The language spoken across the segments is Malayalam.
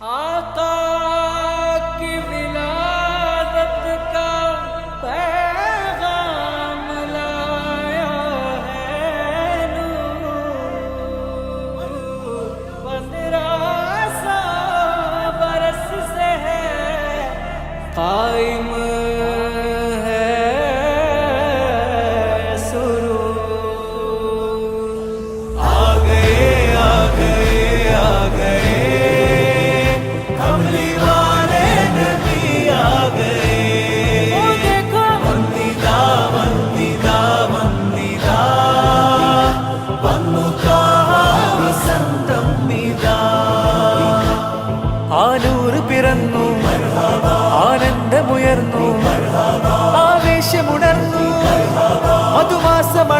Ah!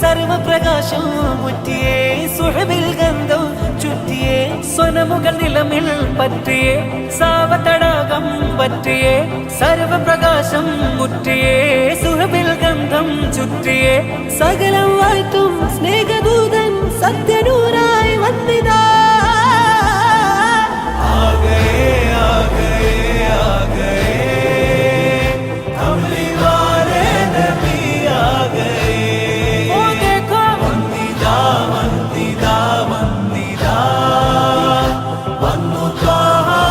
സർവപ്രകാശം മുറ്റിയേ സുഹൃതിൽ ഗന്ധം ചുറ്റിയേ സ്വനമുകൾ നിലമിൽ പറ്റിയേ സാവതടാകം പറ്റിയേ സർവപ്രകാശം മുറ്റിയേ സുഹൃതിൽ ഗന്ധം ചുറ്റിയേ സകലം വായിട്ട call.